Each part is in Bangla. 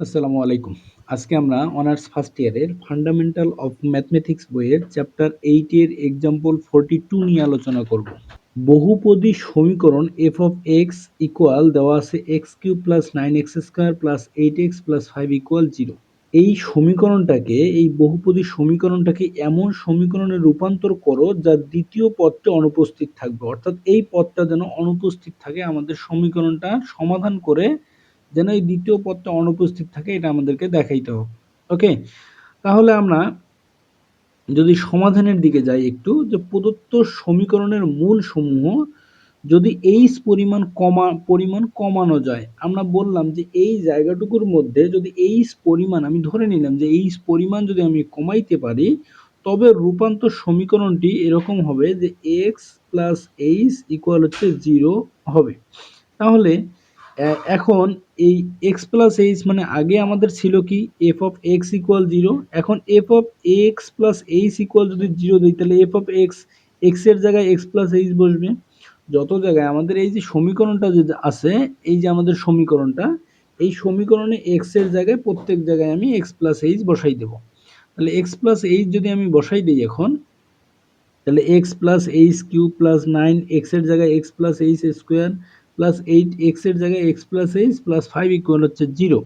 আসসালামু আলাইকুম। আজকে আমরা অনার্স ফার্স্ট ইয়ারের ফান্ডামেন্টাল অফ ম্যাথমেটিক্স বইয়ের চ্যাপ্টার এইট এর এক্সাম্পল ফোরটি টু নিয়ে আলোচনা করব। বহুপদী সমীকরণ এফ অফ এক্স ইকুয়াল দেওয়া আছে x cube plus nine x square plus eight x plus five equal zero এই সমীকরণটাকে, এই বহুপদী সমীকরণটাকে এমন সমীকরণে রূপান্তর করো যা দ্বিতীয় পদটা অনুপস্থিত থাকবে। অর্থাৎ এই পদটা যেন অনুপস্থিত থাকে আমাদের সমীকরণটা সমাধান করে যেন এই দ্বিতীয় পদটা অনুপস্থিত থাকে, এটা আমাদেরকে দেখাইতে হবে ওকে? তাহলে আমরা যদি সমাধানের দিকে যাই একটু, যে প্রদত্ত সমীকরণের মূল সমূহ যদি এইচ পরিমাণ কমা, পরিমাণ কমানো যায়, আমরা বললাম যে এই জায়গাটুকুর মধ্যে যদি এইচ পরিমাণ, আমি ধরে নিলাম যে এইচ পরিমাণ যদি আমি কমাইতে পারি, তবে রূপান্তর সমীকরণটি এরকম হবে যে এক্স প্লাস এইচ ইকুয়াল হচ্ছে জিরো হবে। তাহলে এখন এই এক্স প্লাস এইচ মানে আগে আমাদের ছিল কি f of x equal zero এখন f of x plus h equal যদি জিরো দিই, তাহলে এফ অফ এক্স এক্সের জায়গায় এক্স প্লাস এইচ বসবে। যত জায়গায় আমাদের এই যে সমীকরণটা যে আছে, এই যে আমাদের সমীকরণটা, এই সমীকরণে এক্সের জায়গায় প্রত্যেক জায়গায় আমি এক্স প্লাস এইচ বসাই দেব। তাহলে এক্স প্লাস এইচ যদি আমি বসাই দিই এখন, তাহলে x plus h cube plus nine এক্সের জায়গায় x plus h square plus eight এক্সের জায়গায় x plus h plus five equal হচ্ছে জিরো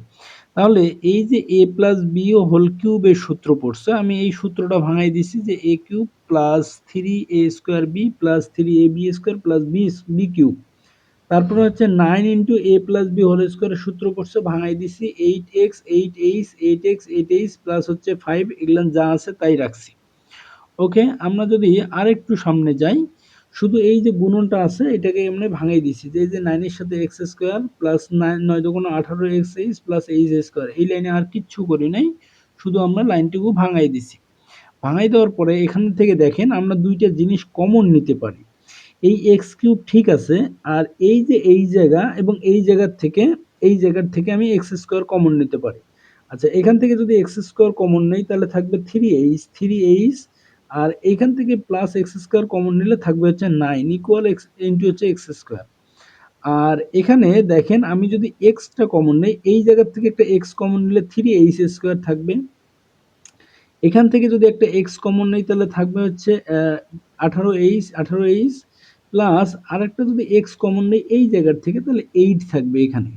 তাহলে এই যে এ প্লাস বি ও হোল কিউবের সূত্র পড়ছে, আমি এই সূত্রটা ভাঙাই দিছি যে a cube plus three a square b plus three a b square plus b b cube তারপরে হচ্ছে nine into a plus b whole স্কোয়ারের সূত্র পড়ছে, ভাঙাই দিছি eight x eight h eight x eight h plus হচ্ছে ফাইভ এগুলো যা আছে তাই রাখছি। ওকে আমরা যদি আরেকটু সামনে যাই শুধু এই যে গুণনটা আছে, এটাকে এমনি ভাঙাই দিছি যে এই যে নাইনের সাথে এক্স স্কোয়ার প্লাস নাইন নয় দুগুণ আঠারো x h plus h square এই লাইনে আর কিচ্ছু করি নাই, শুধু আমরা লাইনটুকু ভাঙাই দিছি ভাঙাই দেওয়ার পরে এখান থেকে দেখেন আমরা দুইটা জিনিস কমন নিতে পারি। এই এক্স কিউব ঠিক আছে, আর এই যে এই জায়গা এবং এই জায়গার থেকে, এই জায়গার থেকে আমি এক্স স্কোয়ার কমন নিতে পারি। আচ্ছা এখান থেকে যদি এক্স স্কোয়ার কমন নেই, তাহলে থাকবে থ্রি এইচ থ্রি এইচ আর এইখান থেকে প্লাস এক্স স্কোয়ার কমন নিলে থাকবে হচ্ছে নাইন ইকুয়াল এক্স ইন্টু হচ্ছে এক্স স্কোয়ার আর এখানে দেখেন আমি যদি এক্সটা কমন নেই, এই জায়গার থেকে একটা এক্স কমন নিলে থ্রি এইচ স্কোয়ার থাকবে। এখান থেকে যদি একটা এক্স কমন নেই, তাহলে থাকবে হচ্ছে আঠারো এইচ আঠারো এইচ প্লাস আর একটা যদি এক্স কমন নেই, এই জায়গার থেকে তাহলে এইট থাকবে এখানে।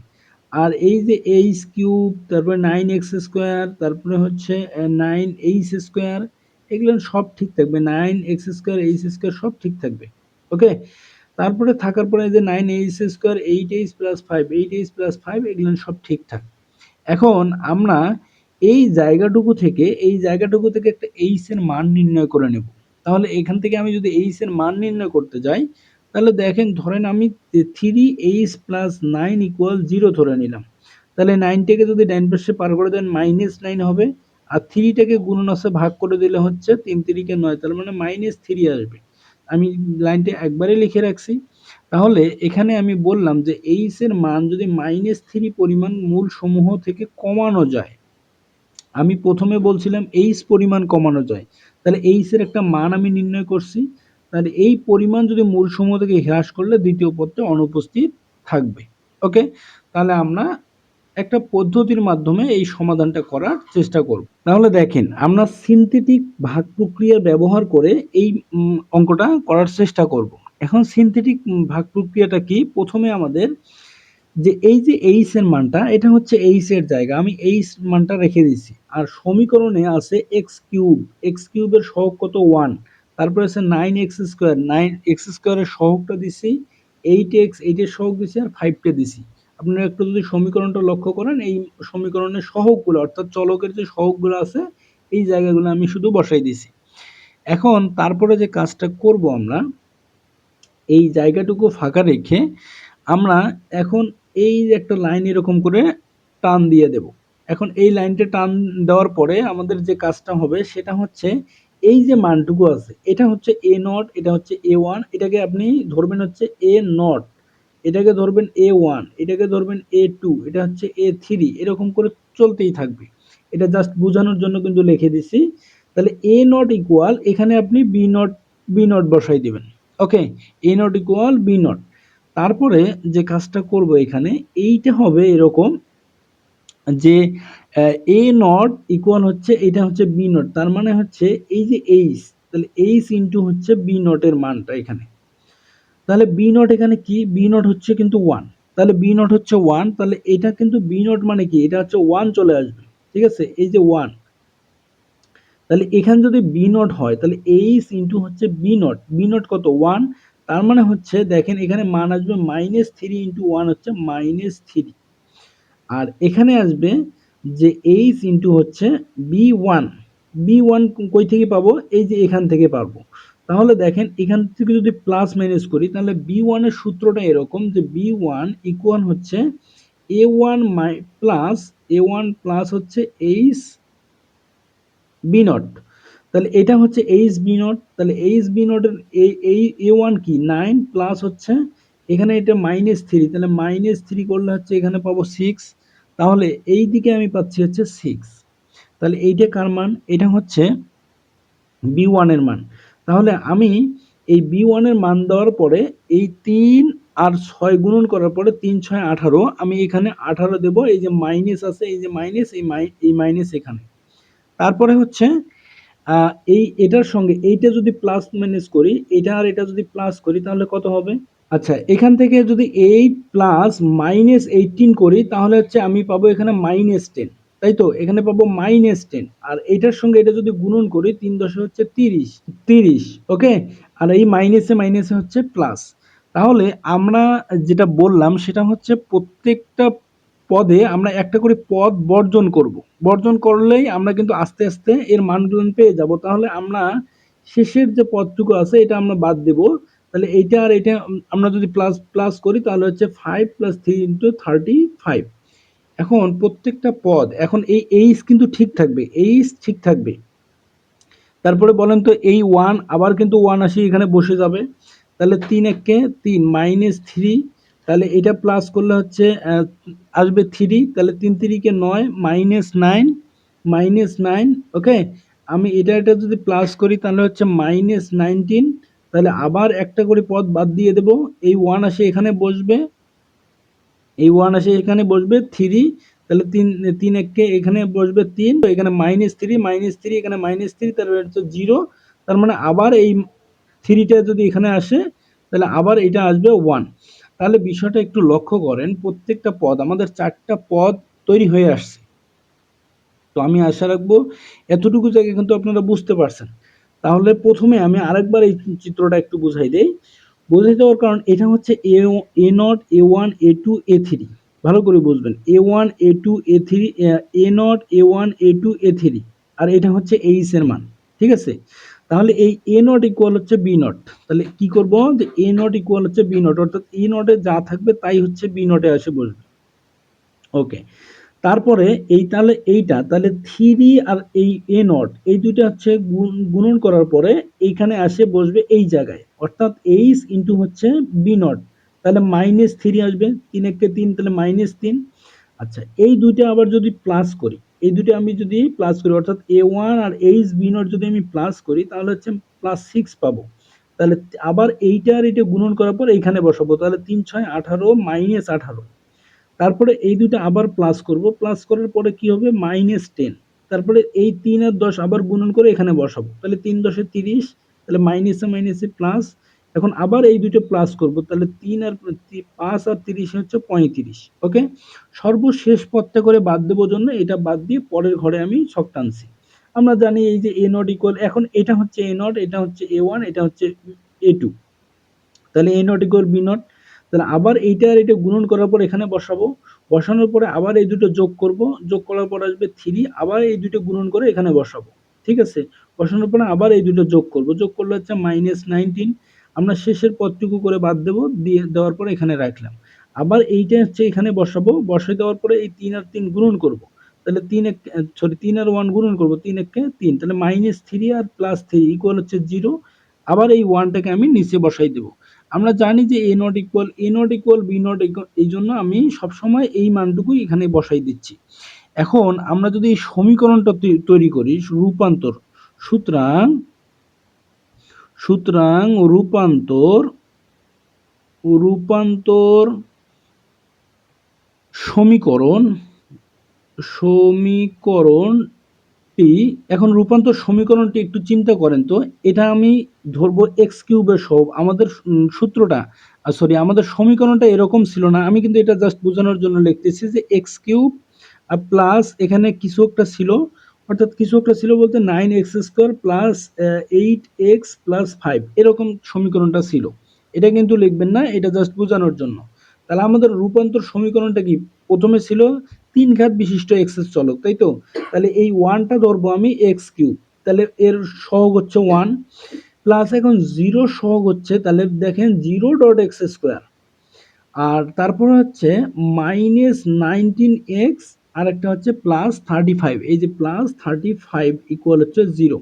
আর এই যে এইচ কিউব তারপরে নাইন এক্স স্কোয়ার তারপরে হচ্ছে নাইন এইচ স্কোয়ার এগুলো সব ঠিক থাকবে। Nine x square H square সব ঠিক থাকবে। ওকে তারপরে থাকার পরে যে nine H square eight H plus five eight H plus five এগুলো সব ঠিকঠাক এখন আমরা এই জায়গাটুকু থেকে, এই জায়গাটুকু থেকে একটা এইচ এর মান নির্ণয় করে নেব। তাহলে এখান থেকে আমি যদি এইচ এর মান নির্ণয় করতে যাই, তাহলে দেখেন, ধরেন আমি three H plus nine equal zero ধরে নিলাম। তাহলে নাইনটাকে যদি ডাইন পাশে পার করে দেন মাইনাস নাইন হবে। আর থ্রিটাকে গুণনসে ভাগ করে দিলে হচ্ছে তিন তিরিকে নয়, তার মানে মাইনাস থ্রি আসবে। আমি লাইনটা একবারে লিখে রাখছি। তাহলে এখানে আমি বললাম যে এইচ এর মান যদি মাইনাস থ্রি পরিমাণ মূল সমূহ থেকে কমানো যায়, আমি প্রথমে বলছিলাম এইচ পরিমাণ কমানো যায়, তাহলে এইচ এর একটা মান আমি নির্ণয় করছি। তাহলে এই পরিমাণ যদি মূল সমূহ থেকে হ্রাস করলে দ্বিতীয় পদটা অনুপস্থিত থাকবে। ওকে তাহলে আমরা একটা পদ্ধতির মাধ্যমে এই সমাধানটা করার চেষ্টা করব। তাহলে দেখেন, আমরা সিনথেটিক ভাগ প্রক্রিয়া ব্যবহার করে এই অঙ্কটা করার চেষ্টা করব। এখন সিনথেটিক ভাগ প্রক্রিয়াটা কি? প্রথমে আমাদের যে এই যে এইচ এর মানটা, এটা হচ্ছে এইচ এর জায়গা। আমি এইচ মানটা রেখে দিছি আর সমীকরণে আছে এক্স কিউব এক্স কিউবের সহগ কত? ওয়ান তারপরে আছে nine x square nine x স্কোয়ারের সহগটা দিছি। এইট এক্স এইটের সহগ দিছি আর ফাইভটা দিছি। আপনারা একটু যদি সমীকরণটা লক্ষ্য করেন, এই সমীকরণের সহগগুলো, অর্থাৎ চলকের যে সহগগুলো আছে, এই জায়গাগুলো আমি শুধু বসাই দিছি এখন তারপরে যে কাজটা করব আমরা, এই জায়গাটুকু ফাঁকা রেখে আমরা এখন এই যে একটা লাইন এরকম করে টান দিয়ে দেব। এখন এই লাইনটা টান দেওয়ার পরে আমাদের যে কাজটা হবে সেটা হচ্ছে এই যে মানটুকু আছে, এটা হচ্ছে এ নট এটা হচ্ছে এ ওয়ান এটাকে আপনি ধরবেন হচ্ছে এ নট এটাকে ধরবেন এ ওয়ান এটাকে ধরবেন এ টু এটা হচ্ছে এ থ্রি এরকম করে চলতেই থাকবে। এটা জাস্ট বোঝানোর জন্য কিন্তু লিখে দিছি। তাহলে এ নট ইকুয়াল এখানে আপনি বি নট বি নট বসাই দিবেন। Okay? A naught equal B naught তারপরে যে কাজটা করব এখানে, এইটা হবে এরকম যে এ নট ইকুয়াল হচ্ছে, এটা হচ্ছে বি নট তার মানে হচ্ছে এই যে এইচ তাহলে এইচ ইন্টু হচ্ছে বি নটের মানটা এখানে। তাহলে বি নট এখানে কি? বি নট হচ্ছে কিন্তু ওয়ান তাহলে বি নট হচ্ছে ওয়ান তাহলে এটা কিন্তু বি নট মানে কি? এটা হচ্ছে ওয়ান চলে আসবে, ঠিক আছে? এই যে ওয়ান তাহলে এখানে যদি বি নট হয়, তাহলে এইচ ইন্টু হচ্ছে বি নট বি নট কত? ওয়ান তার মানে হচ্ছে, দেখেন এখানে মান আসবে মাইনাস থ্রি ইন্টু ওয়ান হচ্ছে মাইনাস থ্রি আর এখানে আসবে যে এইচ ইন্টু হচ্ছে বি ওয়ান বি ওয়ান কই থেকে পাবো? এই যে এখান থেকে পারব তাহলে দেখেন, এখান থেকে যদি প্লাস মাইনাস করি, তাহলে বি ওয়ানের সূত্রটা এরকম যে বি ওয়ান ইকুয়াল হচ্ছে এ ওয়ান মাই প্লাস এ ওয়ান প্লাস হচ্ছে এইচ বি নট তাহলে এটা হচ্ছে এইচ বি নট তাহলে এইচ বি নটের এই এ ওয়ান কি? নাইন প্লাস হচ্ছে, এখানে এটা মাইনাস থ্রি তাহলে মাইনাস থ্রি করলে হচ্ছে এখানে পাবো সিক্স তাহলে এই দিকে আমি পাচ্ছি হচ্ছে সিক্স তাহলে এইটা কার মান? এটা হচ্ছে বি ওয়ানের মান। তাহলে আমি এই বি ওয়ানের মান দেওয়ার পরে এই তিন আর ছয় গুণন করার পরে তিন, ছয়, আঠারো, আমি এখানে আঠারো দেব, এই যে মাইনাস আছে, এই যে মাইনাস এই মাই এই মাইনাস এখানে। তারপরে হচ্ছে এই এটার সঙ্গে এইটা যদি প্লাস মাইনাস করি, এটা আর এটা যদি প্লাস করি, তাহলে কত হবে? আচ্ছা এখান থেকে যদি এইট প্লাস মাইনাস এইটিন করি, তাহলে হচ্ছে আমি পাবো এখানে মাইনাস টেন তাই তো এখানে পাবো মাইনাস টেন আর এটার সঙ্গে এটা যদি গুণন করি, তিন দশে হচ্ছে তিরিশ। তিরিশ ওকে আর এই মাইনাসে মাইনাসে হচ্ছে প্লাস তাহলে আমরা যেটা বললাম, সেটা হচ্ছে প্রত্যেকটা পদে আমরা একটা করে পদ বর্জন করব। বর্জন করলেই আমরা কিন্তু আস্তে আস্তে এর মানগুলো পেয়ে যাব। তাহলে আমরা শেষের যে পদটুকু আছে, এটা আমরা বাদ দেব। তাহলে এইটা আর এটা আমরা যদি প্লাস প্লাস করি, তাহলে হচ্ছে five plus three into thirty five এখন প্রত্যেকটা পদ, এখন এই এইচ কিন্তু ঠিক থাকবে, এইচ ঠিক থাকবে। তারপরে বলেন তো এই ওয়ান আবার কিন্তু ওয়ান আসি, এখানে বসে যাবে। তাহলে তিন এককে তিন মাইনাস থ্রি তাহলে এটা প্লাস করলে হচ্ছে আসবে থ্রি তাহলে তিন তিরিকে নয় minus nine minus nine okay আমি এটা এটা যদি প্লাস করি, তাহলে হচ্ছে মাইনাস নাইনটিন তাহলে আবার একটা করে পদ বাদ দিয়ে দেব। এই ওয়ান আসে, এখানে বসবে এই ওয়ান আসে এখানে বসবে থ্রি তাহলে তিন তিন এককে এখানে বসবে তিন, তো এখানে মাইনাস থ্রি মাইনাস থ্রি এখানে মাইনাস থ্রি তাহলে হচ্ছে জিরো তার মানে আবার এই থ্রিটা যদি এখানে আসে, তাহলে আবার এটা আসবে ওয়ান তাহলে বিষয়টা একটু লক্ষ্য করেন, প্রত্যেকটা পদ, আমাদের চারটা পদ তৈরি হয়ে আসছে। তো আমি আশা রাখব এতটুকু জায়গায় কিন্তু আপনারা বুঝতে পারছেন। তাহলে প্রথমে আমি আরেকবার এই চিত্রটা একটু বুঝাই দেই। বুঝাই দেওয়ার কারণ এটা হচ্ছে A A naught A one A two A three ভালো করে বুঝবেন। A one A two A three A naught A one A two A three আর এটা হচ্ছে এইচ এর মান। ঠিক আছে? তাহলে এই এ নট ইকুয়াল হচ্ছে বি নট তাহলে কি করব? যে এ নট ইকুয়াল হচ্ছে বি নট অর্থাৎ এ নটে যা থাকবে তাই হচ্ছে বি নটে আসে বসবে। ওকে তারপরে এই তাহলে এইটা, তাহলে থ্রি আর এই এ নট এই দুইটা হচ্ছে গুণন করার পরে এইখানে আসে বসবে এই জায়গায়। অর্থাৎ এইচ ইন্টু হচ্ছে বি নট তাহলে মাইনাস থ্রি আসবে, তিন একে তিন, তাহলে মাইনাস তিন। আচ্ছা এই দুইটা আবার যদি প্লাস করি, এই দুটো আমি যদি প্লাস করি, অর্থাৎ এ ওয়ান আর এইচ বি নট যদি আমি প্লাস করি, তাহলে হচ্ছে প্লাস সিক্স পাবো। তাহলে আবার এইটা আর এটা গুণন করার পর এইখানে বসাবো, তাহলে তিন, ছয়, আঠারো মাইনাস আঠারো। তারপরে এই দুটো আবার প্লাস করব। প্লাস করার পরে কি হবে? মাইনাস টেন তারপরে এই তিন আর দশ আবার গুণন করে এখানে বসাবো। তাহলে তিন দশে তিরিশ, তাহলে মাইনাসে মাইনাসে প্লাস এখন আবার এই দুটো প্লাস করব। তাহলে তিন আর পাঁচ আর তিরিশ হচ্ছে পঁয়ত্রিশ। ওকে সর্বশেষ পথটা করে বাদ দেবো জন্য এটা বাদ দিয়ে পরের ঘরে আমি ছক টানছি। আমরা জানি এই যে এ নট ইকুয়াল এখন এটা হচ্ছে এ নট এটা হচ্ছে এ ওয়ান এটা হচ্ছে এ টু তাহলে A naught equal B naught তাহলে আবার এইটা আর এটা গুণন করার পর এখানে বসাবো। বসানোর পরে আবার এই দুটো যোগ করব। যোগ করার পর আসবে থ্রি আবার এই দুটো গুণন করে এখানে বসাবো। ঠিক আছে? বসানোর পরে আবার এই দুটো যোগ করব। যোগ করলে হচ্ছে মাইনাস নাইনটিন আমরা শেষের পদটুকু করে বাদ দেব, দিয়ে দেওয়ার পরে এখানে রাখলাম। আবার এইটা হচ্ছে এখানে বসাবো। বসাই দেওয়ার পরে এই তিন আর তিন গুণন করব। তাহলে তিন এক সরি তিন আর ওয়ান গুণন করব। তিন এককে তিন। তাহলে মাইনাস থ্রি আর প্লাস থ্রি ইকুয়াল হচ্ছে জিরো আবার এই ওয়ানটাকে আমি নিচে বসাই দেব। আমরা জানি যে A naught equal A naught equal B naught এই জন্য আমি সবসময় এই মানটুকুই এখানে বসাই দিচ্ছি। এখন আমরা যদি এই সমীকরণটা তৈরি করি, রূপান্তর, সুতরাং সুতরাং রূপান্তর রূপান্তর সমীকরণ সমীকরণ সমীকরণটি এখন রূপান্তর সমীকরণটি একটু চিন্তা করেন তো, এটা আমি ধরবো এক্স কিউবের সহগ, আমাদের সূত্রটা সরি আমাদের সমীকরণটা এরকম ছিল না, আমি কিন্তু এটা জাস্ট বোঝানোর জন্য লিখতেছি যে এক্স কিউব প্লাস এখানে কিছু একটা ছিল, অর্থাৎ কিছু একটা ছিল বলতে nine x square plus eight x plus five এরকম সমীকরণটা ছিল। এটা কিন্তু লিখবেন না, এটা জাস্ট বোঝানোর জন্য। তাহলে আমাদের রূপান্তর সমীকরণটা কি প্রথমে ছিল? তিন ঘাত বিশিষ্ট এক্সের চলক, তাই তো? তাহলে এই ওয়ানটা ধরবো আমি এক্স কিউব তাহলে এর সহগ হচ্ছে ওয়ান প্লাস এখন জিরো সহগ হচ্ছে, তাহলে দেখেন জিরো ডট এক্স স্কোয়ার আর তারপরে হচ্ছে মাইনাস নাইনটিন এক্স আর একটা হচ্ছে প্লাস থার্টি ফাইভ এই যে প্লাস থার্টি ফাইভ ইকুয়াল হচ্ছে জিরো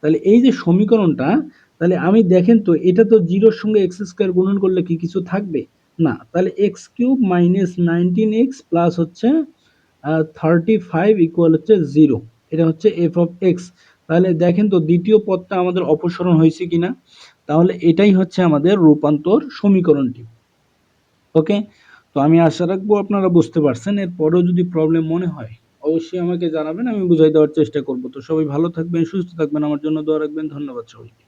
তাহলে এই যে সমীকরণটা, তাহলে আমি দেখেন তো, এটা তো জিরোর সঙ্গে এক্স স্কোয়ার গুণন করলে কি কিছু থাকবে? না, তাহলে x cube minus nineteen x plus হচ্ছে থার্টি ফাইভ ইকুয়াল হচ্ছে জিরো এটা হচ্ছে এফ অফ এক্স তাহলে দেখেন তো দ্বিতীয় পদটা আমাদের অপসরণ হয়েছে কিনা? তাহলে এটাই হচ্ছে আমাদের রূপান্তর সমীকরণটি। ওকে? তো আমি আশা রাখব আপনারা বুঝতে পারছেন। এরপরেও যদি প্রবলেম মনে হয়, অবশ্যই আমাকে জানাবেন, আমি বুঝাই দেওয়ার চেষ্টা করব। তো সবাই ভালো থাকবেন, সুস্থ থাকবেন, আমার জন্য দোয়া রাখবেন। ধন্যবাদ সবাইকে।